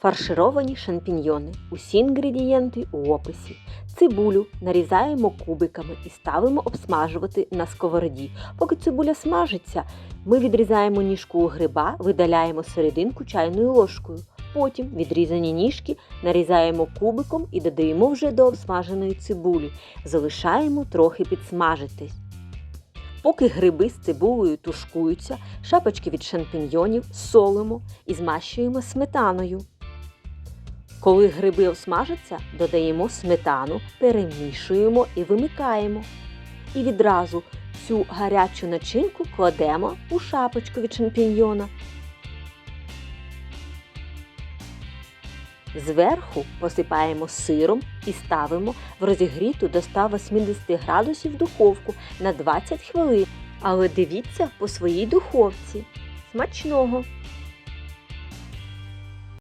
Фаршировані шампіньйони. Усі інгредієнти у описі. Цибулю нарізаємо кубиками і ставимо обсмажувати на сковороді. Поки цибуля смажиться, ми відрізаємо ніжку у гриба, видаляємо серединку чайною ложкою. Потім відрізані ніжки нарізаємо кубиком і додаємо вже до обсмаженої цибулі. Залишаємо трохи підсмажитись. Поки гриби з цибулею тушкуються, шапочки від шампіньйонів солимо і змащуємо сметаною. Коли гриби обсмажаться, додаємо сметану, перемішуємо і вимикаємо. І відразу цю гарячу начинку кладемо у шапочку від шампіньйона. Зверху посипаємо сиром і ставимо в розігріту до 180 градусів духовку на 20 хвилин. Але дивіться по своїй духовці. Смачного!